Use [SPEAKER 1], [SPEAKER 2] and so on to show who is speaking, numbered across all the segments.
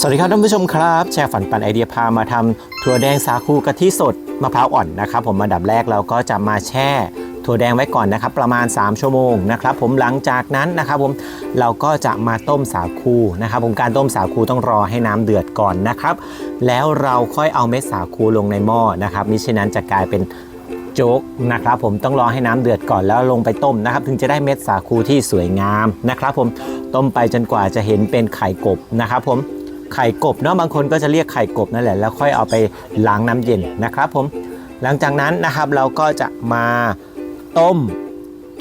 [SPEAKER 1] สวัสดีครับท่านผู้ชมครับ แชร์ฝันปันไอเดียพามาทำถั่วแดงสาคูกะทิสดมะพร้าวอ่อนนะครับ ผมอันดับแรกเราก็จะมาแช่ถั่วแดงไว้ก่อนนะครับ ประมาณ 3 ชั่วโมงนะครับ ผมหลังจากนั้นนะครับผมเราก็จะมาต้มสาคูนะครับผมการต้มสาคูต้องรอให้น้ำเดือดก่อนนะครับ แล้วเราค่อยเอาเม็ดสาคูลงในหม้อนะครับมิฉะนั้นจะกลายเป็นโจ๊กนะครับผมต้องรอให้น้ำเดือดก่อนแล้วลงไปต้มนะครับ ถึงจะได้เม็ดสาคูที่สวยงามนะครับ ผมต้มไปจนกว่าจะเห็นเป็นไข่กบนะครับ ผม ไข่กบเนาะบางคนก็จะเรียกไข่กบนั่นแหละแล้วค่อยเอาไปล้างน้ำเย็นนะครับผมหลังจากนั้นนะครับเราก็จะมาต้ม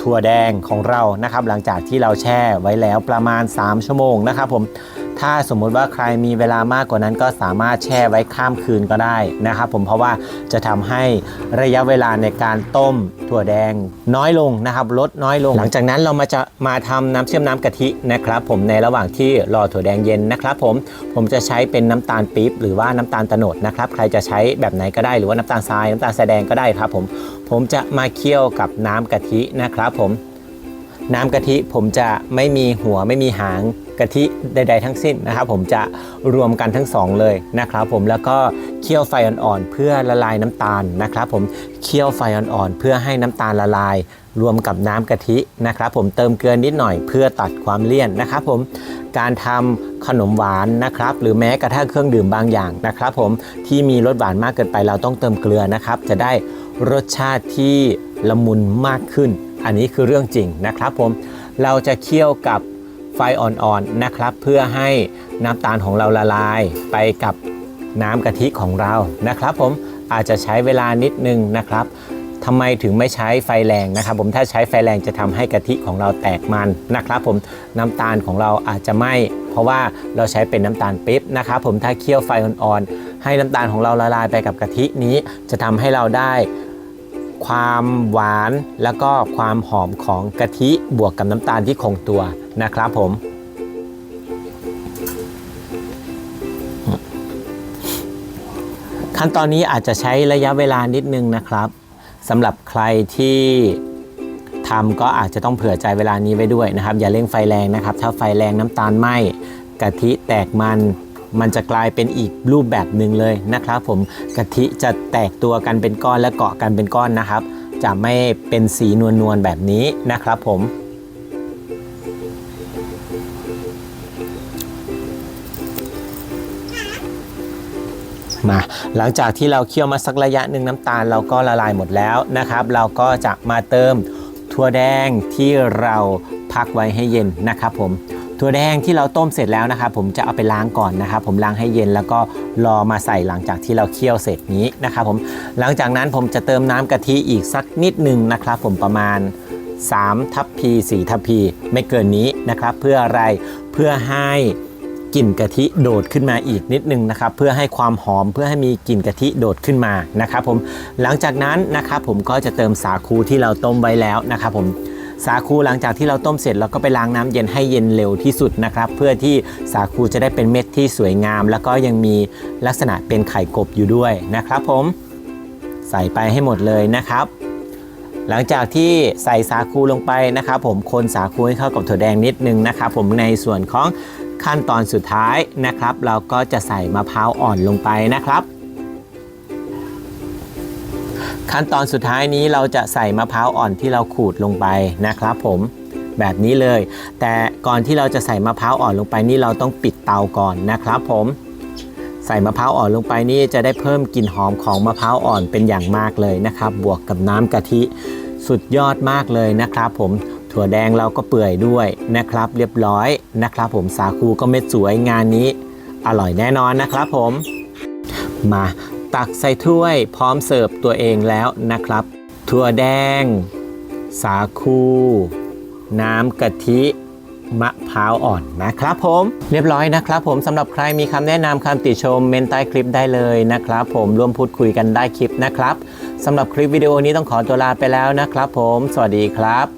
[SPEAKER 1] ถั่วแดงของเรานะครับ หลังจากที่เราแช่ไว้แล้วประมาณ 3 ชั่วโมงนะครับผม ถ้าสมมุติว่าใครมีเวลามากกว่านั้นก็สามารถแช่ไว้ข้ามคืนก็ได้นะครับผมเพราะว่าจะทำให้ระยะเวลาในการต้มถั่วแดงน้อยลงนะครับลดน้อยลง หลังจากนั้นเรามาจะมาทำน้ำเชื่อมน้ำกะทินะครับ ผมในระหว่างที่รอถั่วแดงเย็นนะครับ ผมผมจะใช้เป็นน้ำตาลปี๊บหรือว่าน้ำตาลโตโนดนะครับใครจะใช้แบบไหนก็ได้หรือว่าน้ำตาลทรายน้ำตาลทรายแดงก็ได้ครับผมผมจะมาเคี่ยวกับน้ำกะทินะครับผม น้ำกะทิผมจะไม่มีหัวไม่มีหางกะทิใด ๆ ทั้งสิ้นนะครับผมจะรวมกันทั้งสองเลยนะครับผมแล้วก็เคี่ยวไฟอ่อนๆเพื่อละลายน้ำตาลนะครับผมเคี่ยวไฟอ่อนๆเพื่อให้น้ำตาลละลาย รวมกับน้ำกะทินะครับผมเติมเกลือนิดหน่อยเพื่อตัดความเลี่ยนนะครับผมการทำขนมหวานนะครับหรือแม้กระทั่งเครื่องดื่มบางอย่างนะครับผมที่มีรสหวานมากเกินไปเราต้องเติมเกลือนะครับจะได้รสชาติที่ละมุนมากขึ้น อันนี้คือเรื่องจริงนะครับผมเราจะเคี่ยวกับไฟอ่อนๆนะครับ เพื่อให้น้ำตาลของเราละลายไปกับน้ำกะทิของเรานะครับ ผมอาจจะใช้เวลานิดนึงนะครับทำไมถึงไม่ใช้ไฟแรงนะครับ ผมถ้าใช้ไฟแรงจะทำให้กะทิของเราแตกมันนะครับ ผมน้ำตาลของเราอาจจะไหม้เพราะว่าเราใช้เป็นน้ำตาลปี๊บนะครับ ผมถ้าเคี่ยวไฟอ่อนๆให้น้ำตาลของเราละลายไปกับกะทินี้ จะทำให้เราได้ ความหวานแล้วก็ความหอมของกะทิบวกกับน้ำตาลที่คงตัวนะครับผม ขั้นตอนนี้อาจจะใช้ระยะเวลานิดนึงนะครับสำหรับใครที่ทำก็อาจจะต้องเผื่อใจเวลานี้ไว้ด้วยนะครับ อย่าเร่งไฟแรงนะครับ ถ้าไฟแรงน้ำตาลไหมกะทิแตกมัน มันจะกลายเป็นอีกรูปแบบหนึ่งเลยนะครับผมกะทิจะแตกตัวกันเป็นก้อนและเกาะกันเป็นก้อนนะครับ จะไม่เป็นสีนวลๆแบบนี้นะครับผมมาหลังจากที่เราเคี่ยวมาสักระยะหนึ่งน้ำตาลเราก็ละลายหมดแล้วนะครับ เราก็จะมาเติมถั่วแดงที่เราพักไว้ให้เย็นนะครับผม ถั่วแดงที่เราต้มเสร็จแล้วนะครับผมจะเอาไปล้างก่อนนะครับผมล้างให้เย็นแล้วก็รอมาใส่หลังจากที่เราเคี่ยวเสร็จนี้นะครับผมหลังจากนั้นผมจะเติมน้ำกะทิอีกสักนิดหนึ่งนะครับผมประมาณ3ทัพพี4ทัพพีไม่เกินนี้นะครับ เพื่ออะไรเพื่อให้กลิ่นกะทิโดดขึ้นมาอีกนิดนึงนะครับ เพื่อให้ความหอมเพื่อให้มีกลิ่นกะทิโดดขึ้นมานะครับผมหลังจากนั้นนะครับผมก็จะเติมสาคูที่เราต้มไว้แล้วนะครับผม สาคูหลังจากที่เราต้มเสร็จเราก็ไปล้างน้ำเย็นให้เย็นเร็วที่สุดนะครับ เพื่อที่สาคูจะได้เป็นเม็ดที่สวยงาม แล้วก็ยังมีลักษณะเป็นไข่กบอยู่ด้วยนะครับ ผมใส่ไปให้หมดเลยนะครับ หลังจากที่ใส่สาคูลงไปนะครับ ผมคนสาคูให้เข้ากับถั่วแดงนิดนึงนะครับ ผมในส่วนของขั้นตอนสุดท้ายนะครับ เราก็จะใส่มะพร้าวอ่อนลงไปนะครับ ขั้นตอนสุดท้ายนี้เราจะใส่มะพร้าวอ่อนที่เราขูดลงไปนะครับผมแบบนี้เลย แต่ก่อนที่เราจะใส่มะพร้าวอ่อนลงไปนี่เราต้องปิดเตาก่อนนะครับผม ใส่มะพร้าวอ่อนลงไปนี่จะได้เพิ่มกลิ่นหอมของมะพร้าวอ่อนเป็นอย่างมากเลยนะครับ บวกกับน้ำกะทิสุดยอดมากเลยนะครับผมถั่วแดงเราก็เปื่อยด้วยนะครับ เรียบร้อยนะครับผมสาคูก็เม็ดสวยงานนี้ อร่อยแน่นอนนะครับผมมา ตักใส่ถ้วยพร้อมเสิร์ฟตัวเองแล้วนะครับ ถั่วแดง สาคู น้ำกะทิ มะพร้าวอ่อนนะครับผม เรียบร้อยนะครับผมสำหรับใครมีคำแนะนำคำติชมเมนใต้คลิปได้เลยนะครับ ผมร่วมพูดคุยกันได้คลิปนะครับสำหรับคลิปวิดีโอนี้ต้องขอตัวลาไปแล้วนะครับ ผม สวัสดีครับ